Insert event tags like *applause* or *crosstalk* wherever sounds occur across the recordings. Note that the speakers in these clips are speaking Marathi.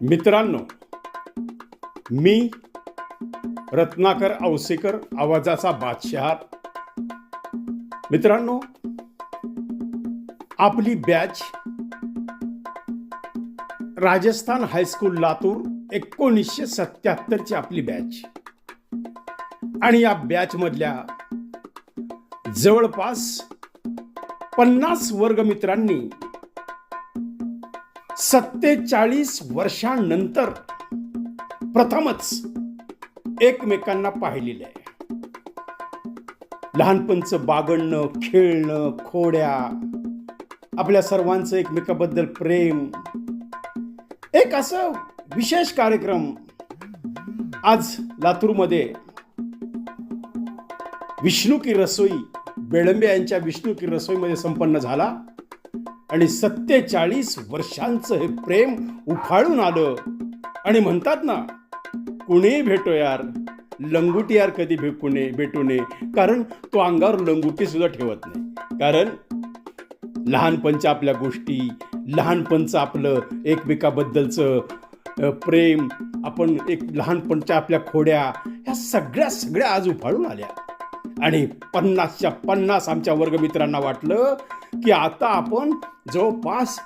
मित्रांनो मी रत्नाकर औसेकर आवाजाचा बादशहा मित्रांनो आपली बॅच राजस्थान हायस्कूल लातूर एकोणीसशे सत्याहत्तरची आपली बॅच. आणि या बॅचमधल्या जवळपास पन्नास वर्गमित्रांनी सत्तेचाळीस वर्षांनंतर प्रथमच एकमेकांना पाहिलेलं आहे. लहानपणचं बागडणं खेळणं खोड्या आपल्या सर्वांचं एकमेकाबद्दल प्रेम. एक असं विशेष कार्यक्रम आज लातूरमध्ये विष्णू की रसोई बेळंबे यांच्या विष्णू की रसोईमध्ये संपन्न झाला. आणि सत्तेचाळीस वर्षांचं हे प्रेम उफाळून आलं. आणि म्हणतात ना कुणीही भेटो यार? लंगुटी यार कधी भेटू नये भेटू नये कारण तो अंगावर लंगुटी सुद्धा ठेवत नाही. कारण लहानपणच्या आपल्या गोष्टी लहानपणचं आपलं एकमेकाबद्दलचं प्रेम आपण एक लहानपणच्या आपल्या खोड्या ह्या सगळ्या सगळ्या आज उफाळून आल्या. आणि पन्नासच्या पन्नास आमच्या वर्गमित्रांना वाटलं की आता आपण जवळपास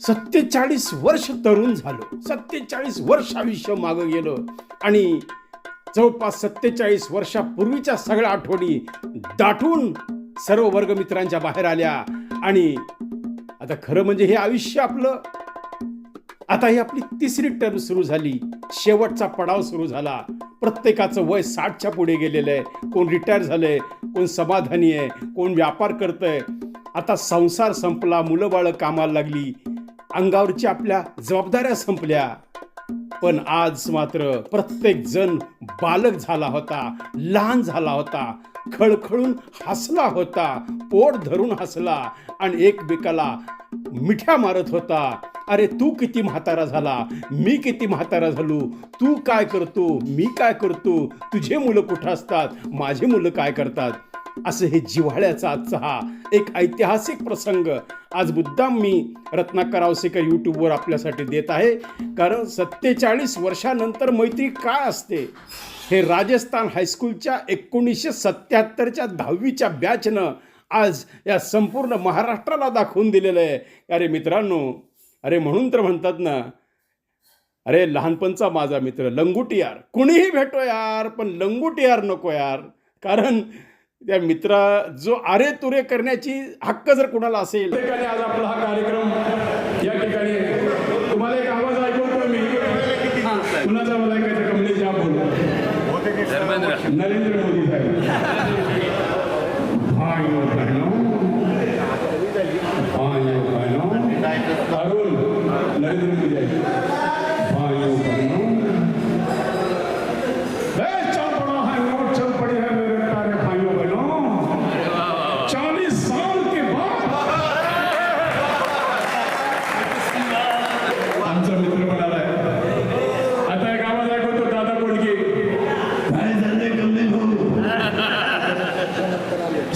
सत्तेचाळीस वर्ष तरुण झालो. सत्तेचाळीस वर्ष आयुष्य मागं गेलं. आणि जवळपास सत्तेचाळीस वर्षापूर्वीच्या सगळ्या आठवणी दाटून सर्व वर्गमित्रांच्या बाहेर आल्या. आणि आता खरं म्हणजे हे आयुष्य आपलं. आता ही आपली तिसरी टर्म सुरू झाली. शेवटचा पडाव सुरू झाला. प्रत्येकाचं वय साठच्या पुढे गेलेलं आहे. कोण रिटायर झालंय कोण समाधानी आहे कोण व्यापार करतंय. आता संसार संपला मुलं बाळं कामाला लागली. अंगावरच्या आपल्या जबाबदाऱ्या संपल्या. पण आज मात्र प्रत्येक जण बालक झाला होता लहान झाला होता. खळखळून हसला होता पोट धरून हसला आणि एकमेकाला मिठ्या मारत होता. अरे तू किती म्हातारा झाला मी किती म्हातारा झालो तू काय करतो मी काय करतो तुझे मुलं कुठं असतात माझे मुलं काय करतात? असं हे जिव्हाळ्याचा आजचा हा एक ऐतिहासिक प्रसंग आज मुद्दाम मी रत्नाकर आवसेकर यूट्यूबवर आपल्यासाठी देत आहे. कारण सत्तेचाळीस वर्षानंतर मैत्री काय असते? हे राजस्थान हायस्कूलच्या एकोणीसशे सत्याहत्तरच्या दहावीच्या बॅचनं आज या संपूर्ण महाराष्ट्राला दाखवून दिलेलं आहे. अरे मित्रांनो अरे म्हणून तर म्हणतात ना अरे लहानपणचा माझा मित्र लंगुटी यार कुणीही भेटो यार पण लंगुटी यार नको यार. कारण त्या मित्रा जो आरे तुरे करण्याची हक्क जर कुणाला असेल ठिकाणी आज आपला हा कार्यक्रम या ठिकाणी तुम्हाला एक आवाज ऐकवतो मी कुणाचा आवाज ऐकायचा कमलेश नरेंद्र मोदी साहेब भाइयों बहनों भाइयों बहनों अरुण नरेंद्र मोदी साहेब भाइयों बहनों ए, चल पड़ा है नोट चल पड़ी है मेरे प्यारे भाइयों बहनों चालीस साल के बाद आमचा मित्र पण आलाय आता एक आवाज ऐकवतो दादा कोडके काय झालंय कमलेश भाऊ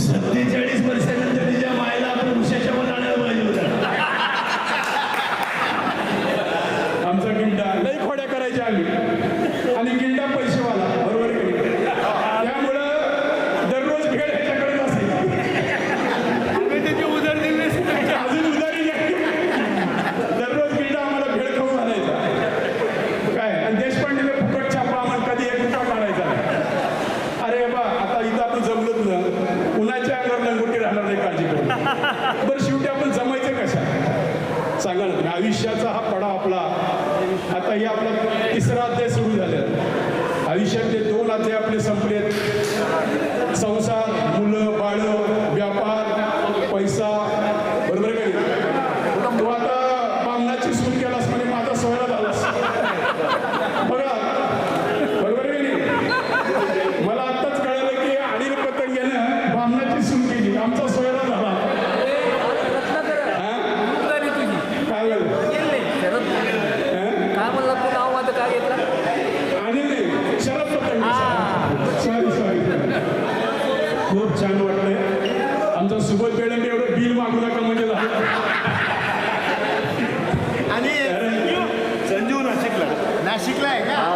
सत्तेचाळीस वर्षानंतर तिच्या मायला आपण उशाच्या आणायला पाहिजे होतं आमचा गिंडा लई खोड्या करायच्या आम्ही आणि गिंडा पैसेवाला बरोबर आहे की नाही? त्यामुळं दररोज भेळ ह्याच्याकडेच असायची अजून उधारी नाही. दररोज गिंडा आम्हाला भेळ खाऊ घालायचा देशपांडेला फुकट छापा आम्हाला कधी एक रुपया अरे बा आता इथं आपण जमलोच ना. उन्हाच्या अंगावर लंगोटी राहणार नाही काळजी करून बरं शेवटी आपण जमायचं कशा सांगा ना आयुष्याचा हा पडा आपला. आता ही आपला छान वाटलंय. आमचा सुबोध बेळंबे एवढं बिल मागू नका म्हणजे झालं. आणि संजीव नाशिकला. नाशिकला आहे का?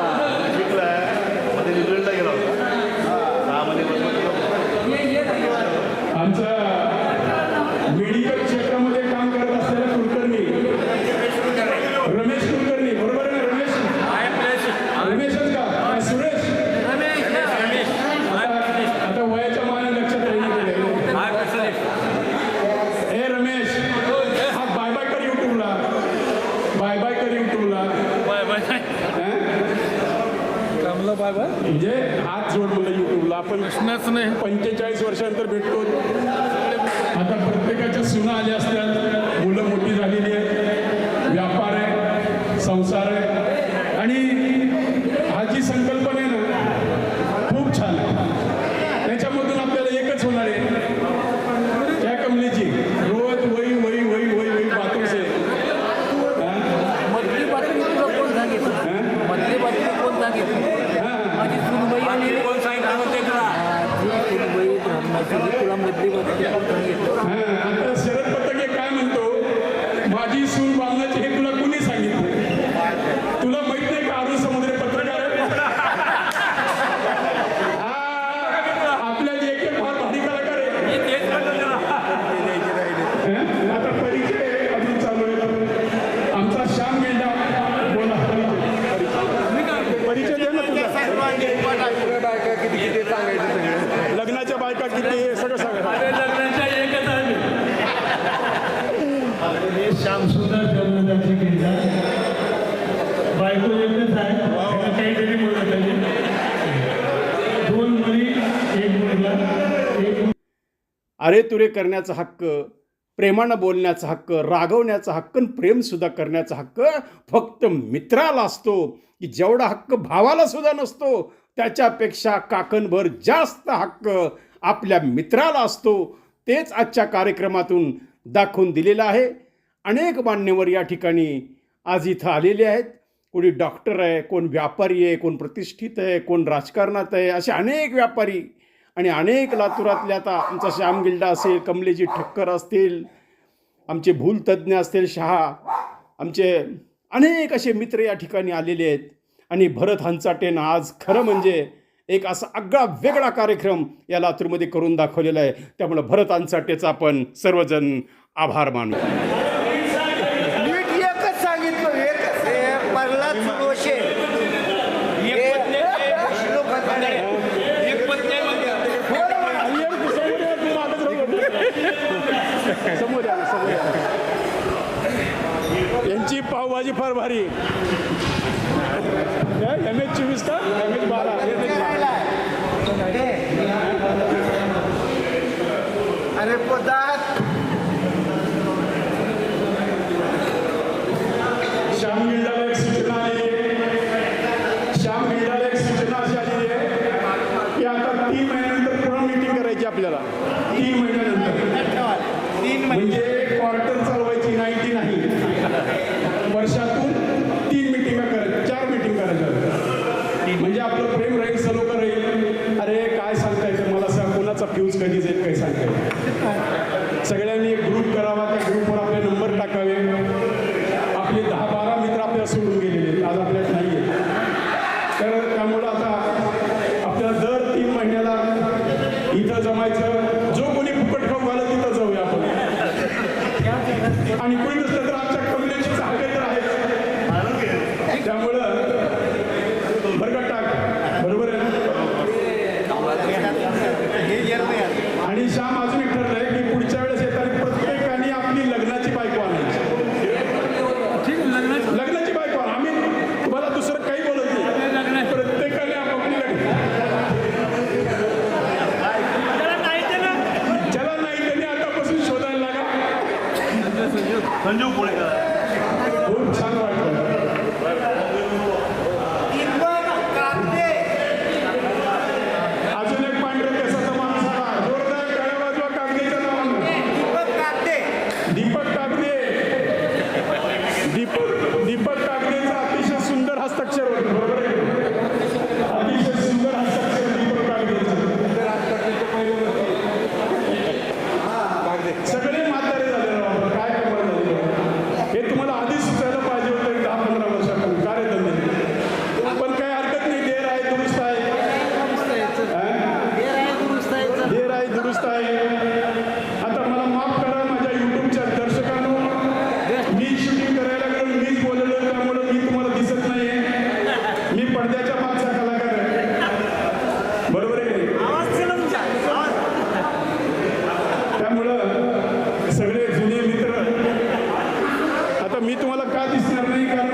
आता प्रत्येकाच्या सुना आल्या असतात आरेतुरे करण्याचा हक्क प्रेमानं बोलण्याचा हक्क रागवण्याचा हक्क आणि प्रेमसुद्धा करण्याचा हक्क फक्त मित्राला असतो की जेवढा हक्क भावाला सुद्धा नसतो त्याच्यापेक्षा काकणभर जास्त हक्क आपल्या मित्राला असतो. तेच आजच्या कार्यक्रमातून दाखवून दिलेलं आहे. अनेक मान्यवर या ठिकाणी आज इथं आलेले आहेत. कोणी डॉक्टर आहे कोण व्यापारी आहे कोण प्रतिष्ठित आहे कोण राजकारणात आहे असे अनेक व्यापारी आणि अनेक लातुरातल्या आता आमचा श्याम गिल्डा असेल कमलेजी ठक्कर असतील आमचे भूलतज्ज्ञ असतील शहा आमचे अनेक असे मित्र या ठिकाणी आलेले आहेत. आणि भरत हंचाटेनं आज खरं म्हणजे एक असा आगळा वेगळा कार्यक्रम या लातूरमध्ये करून दाखवलेला आहे. त्यामुळं भरत हंचाटेचा आपण सर्वजण आभार मानू. फरवरी एम एच चोवीस का? He doesn't cada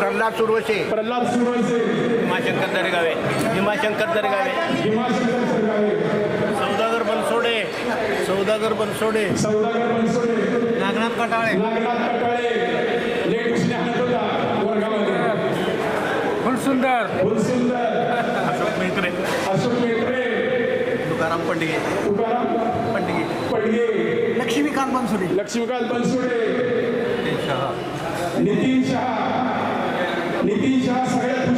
Pralhad Survase. Pralhad Survase. Himashankar Dargave. Himashankar दरगावे. सौदागर बनसोडे. सौदागर बनसोडे. सौदागर बनसोडे. नागनाथ कटाळे. नागनाथ कटाळे. फुलसुंदर फुलसुंदर अशोक मेत्रे अशोक मेत्रे तुकाराम पंडिगे तुकाराम पंडिगे लक्ष्मीकांत बनसुडे. लक्ष्मीकांत बनसुडे. नितीन शहा. नितीन शहा सगळ्यात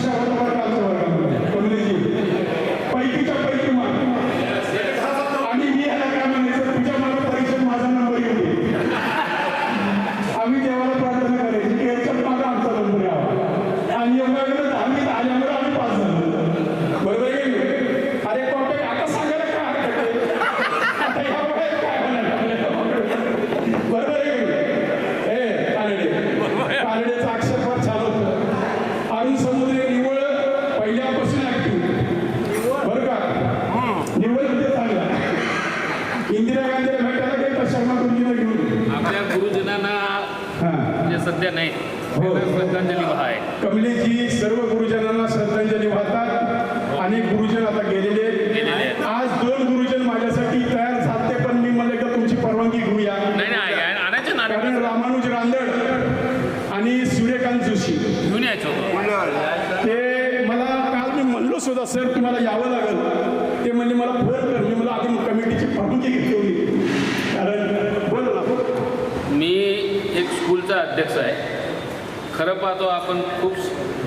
Eu me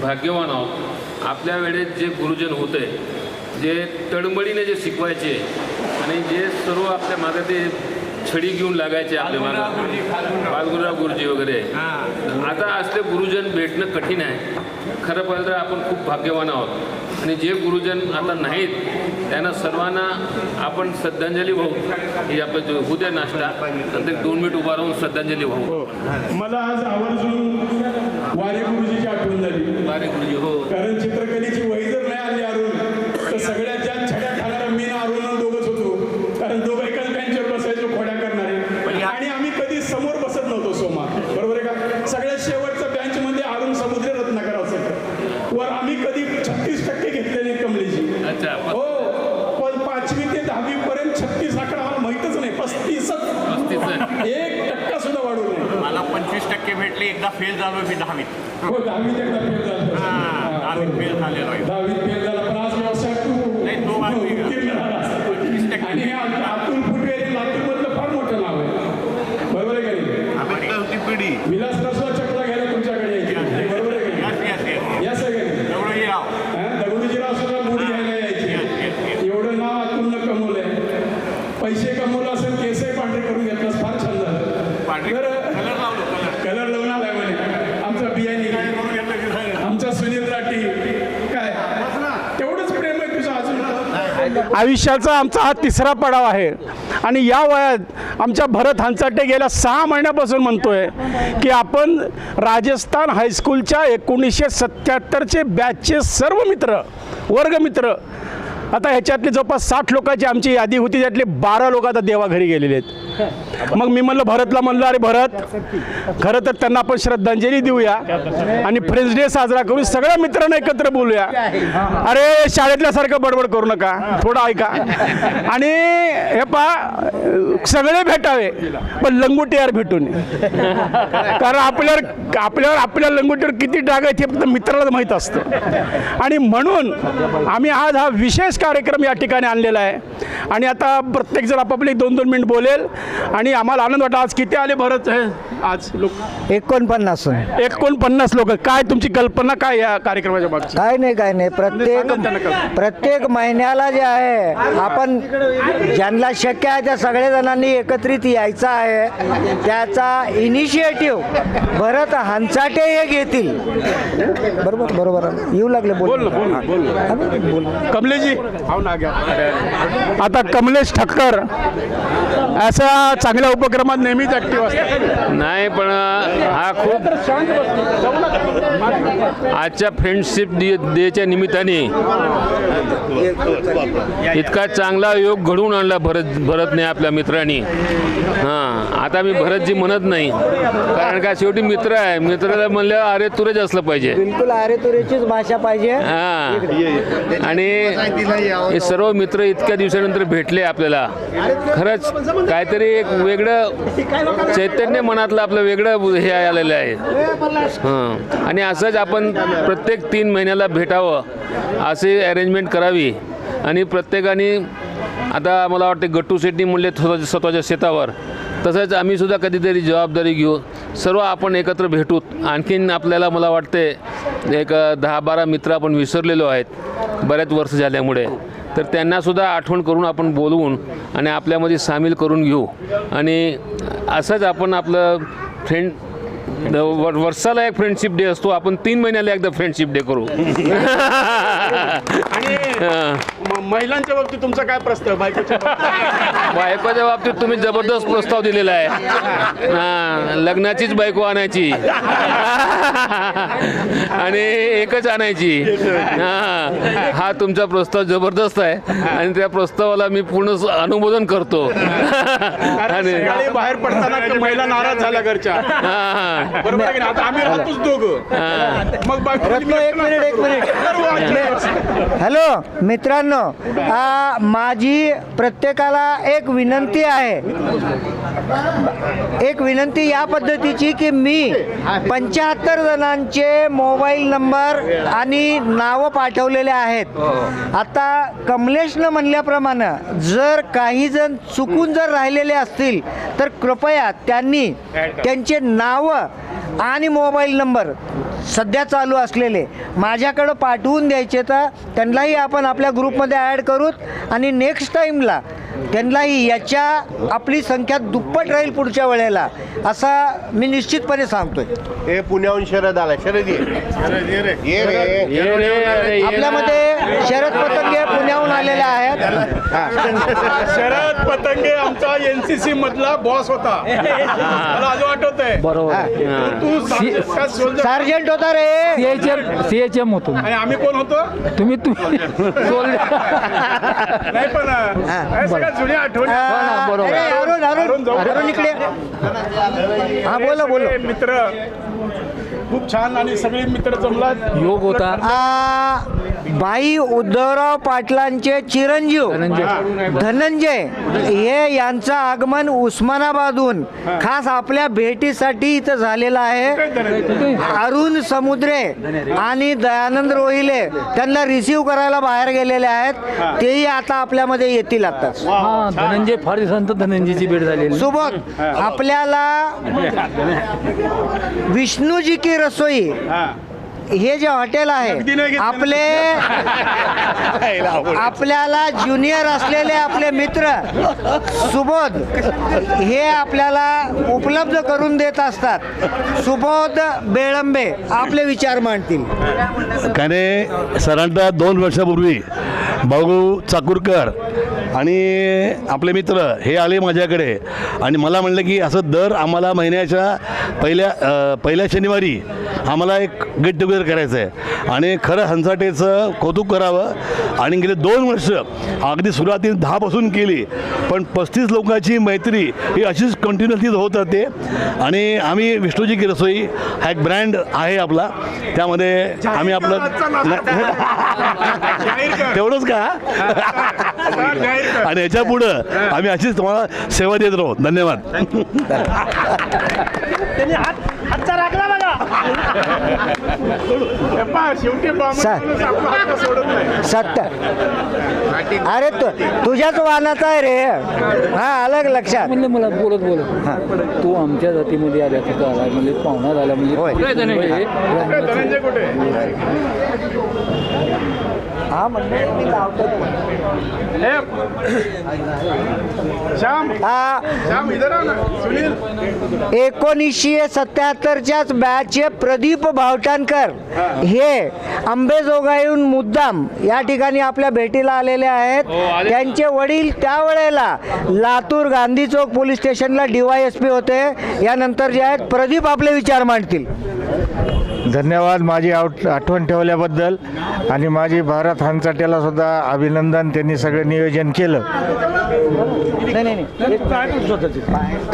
भाग्यवान आहोत. आपल्या वेळेत जे गुरुजन होते जे तडमळीने जे शिकवायचे आणि जे सर्व आपल्या मागे ते छडी घेऊन लागायचे आपले मागे. बालगुरुराव गुरुजी वगैरे. आता असले गुरुजन भेटणं कठीण आहे. खरं पाहिलं तर आपण खूप भाग्यवान आहोत. आणि जे गुरुजन आता नाहीत त्यांना सर्वांना आपण श्रद्धांजली वाहू. ही आपलं उद्या नाश्ता. तर दोन मिनिट उभा राहून श्रद्धांजली वाहू. हो. मला आज आवर्जून वारे आठवण झाली. गुरुजी हो. कारण चित्रकलेची वही जर नाही आली अरुण तर सगळ्यात जास्त छड्या खाणारा मी ना अरुण दोघच होतो. कारण दोघं एकाच बेंचवर बसायचो खोड्या करणारे. आणि आम्ही कधी समोर बसत नव्हतो सोमा. बरोबर आहे का? सगळ्यात शेवटच्या बेंच मध्ये अरुण समुद्र रत्नाकर असायचं वर आम्ही कधी छत्तीस टक्के घेतले नाही कमलेची अच्छा हो पण पाचवी ते दहावी पर्यंत छत्तीस आकडा मला माहितच नाही. पस्तीसच. पस्तीस एक टक्का सुद्धा वाढू नये मला पंचवीस टक्के भेटले एकदा फेल झालो मी दहावीत. हो दहावीत एकदा फेल झाला. दहावीत फेल झालेलो आहे. दहावीत फेल झाला पण आज व्यवसायात तू नाही, तो. आणि हे आ- अतुल फुटवे हे लातूरमधलं फार मोठं नाव आहे बरोबर आहे का नाही आम्ही होती पिढी विलास रसवा चपला घ्यायला तुमच्याकडे यायची बरोबर आहे का यस यस यस नाही? या सगळे एवढंही राव दगडूजीराव सुद्धा बुडी घ्यायला यायची एवढं नाव अतुलनं कमवलंय पैसे कमवलं असेल केसही पांढरे करून घेतलं फार छान झालं पांढरी तर कलर लावलो कलर कलर लावून आलाय म्हणे आमचा बियाणी करून घेतलं की झालं. आमचा सुनील राठी काय तेवढंच प्रेम आहे तुझं अजून आयुष्याचा आमचा हा तिसरा पडाव आहे. आणि या वयात आमच्या भरत हंचाटे गेल्या सहा महिन्यापासून म्हणतोय की आपण राजस्थान हायस्कूलच्या एकोणीसशे सत्याहत्तरचे बॅचचे सर्व मित्र वर्गमित्र आता ह्याच्यातले जवळपास साठ लोकांची आमची यादी होती त्यातले बारा लोक आता देवाघरी गेलेले आहेत. मग मी म्हणलं भरतला म्हणलं अरे भरत खरं तर त्यांना आपण श्रद्धांजली देऊया आणि फ्रेंड्स डे साजरा करू सगळ्या मित्रांना एकत्र बोलूया. अरे शाळेतल्यासारखं बडबड करू नका थोडं ऐका. आणि हे पा सगळे भेटावे पण लंगोटीवर भेटून कारण आपल्यावर आपल्यावर आपल्या लंगोटीवर किती डाग आहेत हे फक्त मित्राला माहीत असतं. आणि म्हणून आम्ही आज हा विशेष कार्यक्रम या ठिकाणी आणलेला आहे. आणि आता प्रत्येकजण आपापले दोन दोन मिनिट बोलेल. आणि आम्हाला आनंद वाटला. आज किती आले भरत हे? आज लोक? एकोणपन्नास एकोणपन्नास लोक. काय तुमची कल्पना काय या कार्यक्रमाच्या मागची काय नाही काय नाही. प्रत्येक सांगा त्यांना कल्पना. प्रत्येक महिन्याला जे आहे आपण ज्यांना शक्य आहे त्या सगळ्या जणांनी एकत्रित यायचं आहे. त्याचा इनिशिएटिव्ह भरत हंचाटे हे घेतील. बरोबर बरोबर. येऊ लागले बोल. बोल ना बोल ना बोल ना. बोल. कमलेशजी. आओ ना घ्या आता कमलेश ठक्कर. अशा चांगल्या उपक्रमात नेहमीच ऍक्टिव्ह असतात नाही पण हा खूप आजच्या फ्रेंडशिप डे डेच्या निमित्ताने इतका चांगला योग घडवून आणला भरत भरतने आपल्या मित्रांनी. हां आता मी भरतजी म्हणत नाही कारण का शेवटी मित्र आहे. मित्राला म्हणलं अरे तुरेच असलं पाहिजे. बिलकुल अरे तुरेचीच भाषा पाहिजे. हा. आणि हे सर्व मित्र इतक्या दिवसानंतर भेटले आपल्याला. खरंच काहीतरी एक वेगळं चैतन्य मनातलं आपलं वेगळं हे आलेलं आहे. हां. आणि असंच आपण प्रत्येक तीन महिन्याला भेटावं असे अरेंजमेंट करावी. आणि प्रत्येकाने आता मला वाटते गट्टू शेट्टी म्हणले स्वतः स्वतःच्या शेतावर. तसंच आम्हीसुद्धा कधीतरी जबाबदारी घेऊ. सर्व आपण एकत्र भेटूत. आणखीन आपल्याला मला वाटते एक दहा बारा मित्र आपण विसरलेलो आहेत. बऱ्याच वर्ष झाल्यामुळे. तर त्यांनासुद्धा आठवण करून आपण बोलवून आणि आपल्यामध्ये सामील करून घेऊ. आणि असंच आपण आपलं फ्रेंड वर्षाला एक फ्रेंडशिप डे असतो. आपण तीन महिन्याला एकदा फ्रेंडशिप डे करू. आणि महिलांच्या बाबतीत तुमचा काय प्रस्ताव? बायकोच्या बाबतीत? बायकोच्या बाबतीत तुम्ही जबरदस्त प्रस्ताव दिलेला आहे. हां लग्नाचीच बायको आणायची. आणि एकच आणायची. हां हा तुमचा प्रस्ताव जबरदस्त आहे. आणि त्या प्रस्तावाला मी पूर्ण अनुमोदन करतो. आणि बाहेर पडताना महिला नाराज झाल्या घरच्या. हां. बरोबर आहे की नाही? आता आम्ही राहतोच दोघं. मग रत्न एक मिनिट एक मिनिट. हॅलो मित्रांनो आ, माझी प्रत्येकाला एक विनंती आहे. एक विनंती या पद्धतीची की मी पंच्याहत्तर जणांचे मोबाईल नंबर आणि नावं पाठवलेले आहेत. आता कमलेशनं म्हणल्याप्रमाणे जर काही जण चुकून जर राहिलेले असतील तर कृपया त्यांनी त्यांचे नावं आणि मोबाईल नंबर सध्या चालू असलेले. माझ्याकडं पाठवून द्यायचे तर त्यांनाही आपण आपल्या ग्रुपमध्ये ॲड करूत आणि नेक्स्ट टाईमला त्यांनाही याच्या आपली संख्या दुप्पट राहील पुढच्या वेळेला असा मी निश्चितपणे सांगतोय. हे पुण्याहून शरद आला शरद ये. ये रे. ये रे, अरे, ये. आपल्यामध्ये शरद पतंगे पुण्याहून आलेले आहेत. शरद पतंगे आमचा एनसीसी मधला बॉस होता. मला आठवत आहे बरोबर. तू soldier? सार्जंट होता रे. सीएचएम सीएचएम होतो. आणि आम्ही कोण होतो? तुम्ही तुम्ही *laughs* नाही पण हे. जुन्या आठवणी. हा, बरोबर. अरे, अरुण अरुण. अरुण जाऊ. अरुण इकडे. हा बोला बोला. मित्र खूप छान आणि सगळे मित्र जमलात. योग होता. आ, भाई उद्धवराव पाटलांचे चिरंजीव. धनंजय. हे यांचं आगमन उस्मानाबादहून खास आपल्या भेटीसाठी इथं झालेलं आहे. अरुण समुद्रे आणि दयानंद रोहिले त्यांना रिसीव्ह करायला बाहेर गेलेले आहेत. तेही आता आपल्यामध्ये येतील आताच हा धनंजय फार दिवसांतर धनंजयची भेट झालेली. सुबोध आपल्याला विष्णूजी की रसोई? हा. हे जे हॉटेल आहे आपले *laughs* आपल्याला ज्युनियर असलेले आपले मित्र सुबोध हे आपल्याला उपलब्ध करून देत असतात. सुबोध बेळंबे आपले विचार मांडतील. त्याने साधारणतः दोन वर्षापूर्वी भाऊ चाकूरकर आणि आपले मित्र हे आले माझ्याकडे. आणि मला म्हणलं की असं दर आम्हाला महिन्याच्या पहिल्या पहिल्या शनिवारी आम्हाला एक गेट टुगेदर करायचं आहे आणि खरं हंसाटेचं कौतुक करावं. आणि गेले दोन वर्ष अगदी सुरुवातीला दहापासून केली. पण पस्तीस लोकांची मैत्री ही अशीच कंटिन्युअसली होत राहते. आणि आम्ही विष्णूजी की रसोई हा एक ब्रँड आहे आपला. त्यामध्ये आम्ही आपलं *laughs* तेवढंच का. आणि याच्या पुढं आम्ही अशीच तुम्हाला सेवा देत राहू. धन्यवाद. सत्य. अरे तु तुझ्याच वाहनाचा आहे रे. हा अलग लक्षात. म्हणलं मला बोलत बोलत. तू आमच्या जातीमध्ये आल्या तिथं आला म्हणजे पाहुणा झाला म्हणजे होय. कुठे धनंजय? काय धनंजय कुठे हा म्हणजे मी लावतो. हे श्याम हा. श्याम इधर ना. सुनील. एकोणीसशे सत्याहत्तरच्याच बॅचचे प्रदीप भावटाणकर हे आंबेजोगाईहून मुद्दाम या ठिकाणी आपल्या भेटीला आलेले आहेत. त्यांचे वडील त्यावेळेला लातूर गांधी चौक पोलीस स्टेशनला डीवायएसपी होते. यानंतर जे आहेत प्रदीप आपले विचार मांडतील. धन्यवाद माझी आठ आठवण ठेवल्याबद्दल आणि माझी भारत हंचाट्याला सुद्धा अभिनंदन. त्यांनी सगळं नियोजन केलं.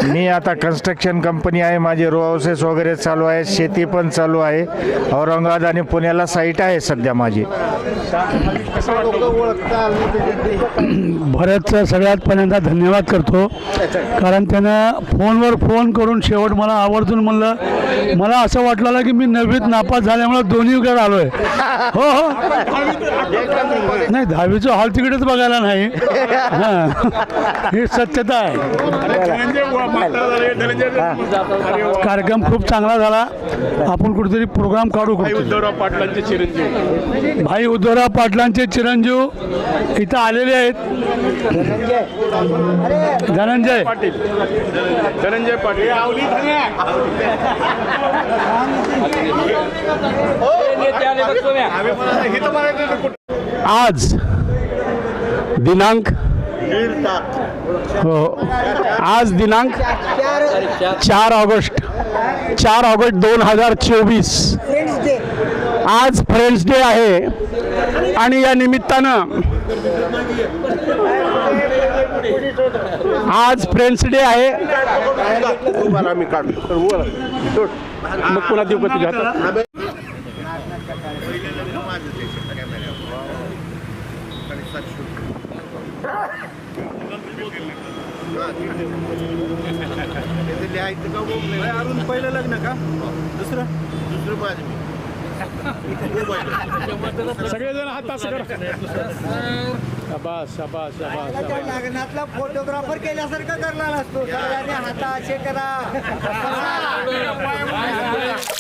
मी आता कन्स्ट्रक्शन कंपनी आहे. माझे रो हाऊसेस वगैरे चालू आहे शेती पण चालू आहे. औरंगाबाद आणि पुण्याला साईट आहे सध्या माझी. भरतचा सगळ्यात पहिल्यांदा धन्यवाद करतो. कारण त्यानं फोनवर फोन करून शेवट मला आवर्जून म्हणलं. मला असं वाटलं की मी नवीन नववीत नापास झाल्यामुळे दोन्ही वेळ आलो आहे हो हो. नाही दहावीचं हॉल तिकडेच बघायला नाही. हां. ही सत्यता आहे. कार्यक्रम खूप चांगला झाला. आपण कुठेतरी प्रोग्राम काढू उद्धवराव पाटलांचे चिरंजीव. भाई उद्धवराव पाटलांचे चिरंजीव इथं आलेले आहेत. धनंजय. पाटील. धनंजय पाटील. आज दिनांक हो आज दिनांक चार ऑगस्ट चार ऑगस्ट दोन हजार चोवीस. आज फ्रेंड्स डे आहे. आणि या निमित्तानं आज फ्रेंड्स डे आहे आम्ही काढतो मग पुन्हा देऊ का हातात? पहिलं लग्न का दुसरं दुसरं माझं सगळेजण हात असं करा. शाबास शाबास शाबास शाबास. लग्नातला फोटोग्राफर केल्यासारखं करणार असतो. सगळ्यांनी हाता असे करा. *laughs*